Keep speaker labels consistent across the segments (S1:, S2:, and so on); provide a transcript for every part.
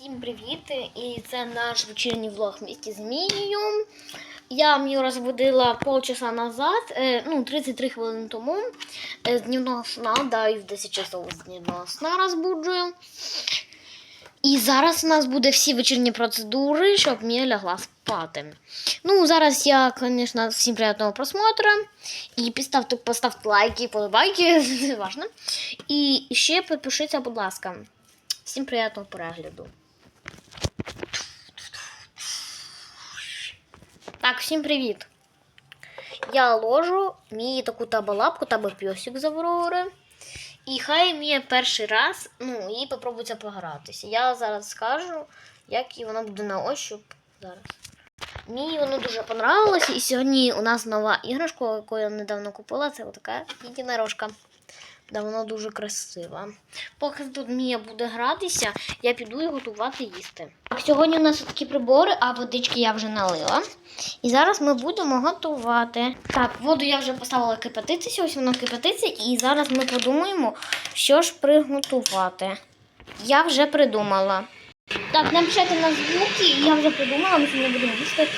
S1: Всім привіт! І це наш вечірній влог місті з Мією. Я Мію розбудила полчаса назад, е, ну, 33 хвилини тому. е, З днівного сна, да, і в 10 часов з днівного сна розбуджую. І зараз у нас буде всі вечірні процедури, щоб Мія лягла спати. Ну, зараз я, звісно, всім приємного просмотру. І поставте, поставте лайки, подобайки, не важно. І ще підпишіться, будь ласка. Всім приємного перегляду. Так, всім привіт. Я ложу мій таку табалапку, таби пьосик завроре. І хай мені перший раз, ну, їй попробується погратися. Я зараз скажу, як і воно буде на ощуп зараз. Мені воно дуже понравилось, і сьогодні у нас нова іграшка, яку я недавно купила. Це така єдинорожка. Да, вона дуже красива. Поки тут Мія буде гратися, я піду і готувати їсти. Так, сьогодні у нас такі прибори, а водички я вже налила. І зараз ми будемо готувати. Так, воду я вже поставила кипятитися, ось вона кипятиться, і зараз ми подумаємо, що ж приготувати. Я вже придумала. Так, напишіть на звуки, і я вже придумала, ми сьогодні будемо їсти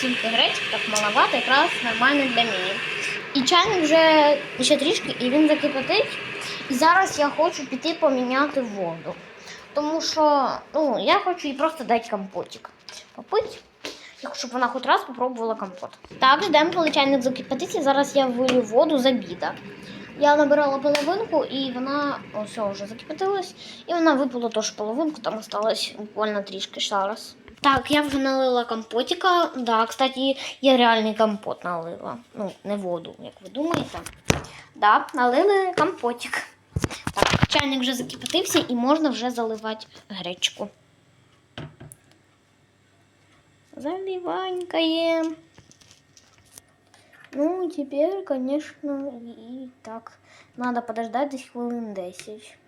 S1: тільки гречки, так маловато, якраз нормально для Мії. І чайник вже ще трішки, і він закипятить. І зараз я хочу піти поміняти воду. Тому що ну, я хочу їй просто дати компотик. Попити, щоб вона хоч раз спробувала компот. Так, ждемо, коли чайник закипятиться. Зараз я вилю воду з обіда. Я набирала половинку, і вона ось вже закипятилась. І вона випила теж половинку, там осталось буквально трішки зараз. Так, я вже налила компотика. Да, кстати, я реальний компот налила. Ну, не воду, як ви думаєте. Да, налили компотик. Так, чайник вже закипятився і можна вже заливати гречку. Заливанькаем. Ну, теперь, конечно, и так. Надо подождать десь хвилин 10.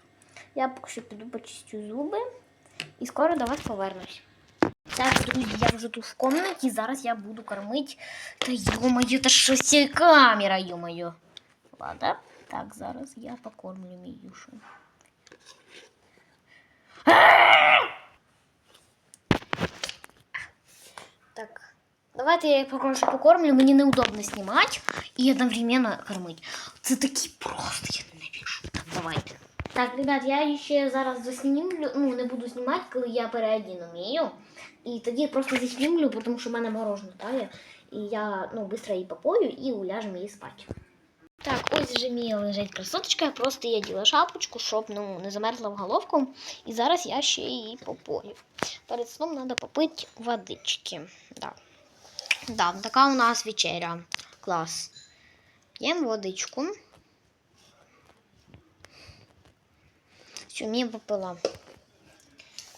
S1: Я поки що піду почистю зуби і скоро до вас повернусь. Так, друзі, я вже тут в комнаті, зараз я буду кормити. Та йо-моє, та що це камера, йо-моє. Ладно, так, зараз я покормлю Міюшу. Так, давайте я її поки що покормлю, мені неудобно знімати і одновременно кормити. Це такі просто, я ненавижу. Так, давайте. Так, ребят, я ще зараз заснімлю, ну не буду знімати, коли я переодіну Мію. І тоді просто заснімлю, тому що в мене морожено тає. І я ну, швидко її попою і уляжемо її спати. Так, ось вже Мія лежить красоточка, я просто їй діла шапочку, щоб ну, не замерзла в головку. І зараз я ще її попою. Перед сном треба попити водички. Да. Да, така у нас вечеря. Клас. П'ємо водичку. Все, Мія попила.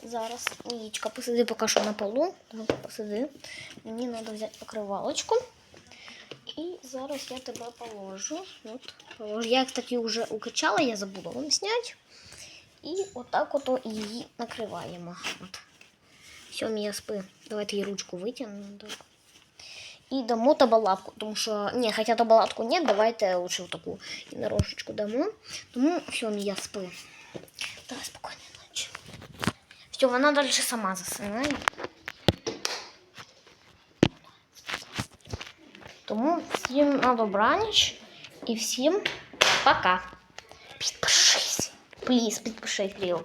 S1: Зараз Мієчка, посиди поки що на полу. Посиди. Мені треба взяти покривалочку. І зараз я тебе положу. От, положу. Я, кстати, вже укачала, я забула вам зняти. І отак от її накриваємо. От. Все, Мія, спи. Давайте її ручку витягнемо. Так. І дамо табалапку, тому що, ні, хоча табалапку нет, давайте лучше вот таку єдинорожечку дамо. Тому все, Мія, спи. Давай спокійної ночі. Все, вона далі сама засинає. Тому всім на добраніч і всім пока. Підпишись. Пліз, підпишись, Ліо.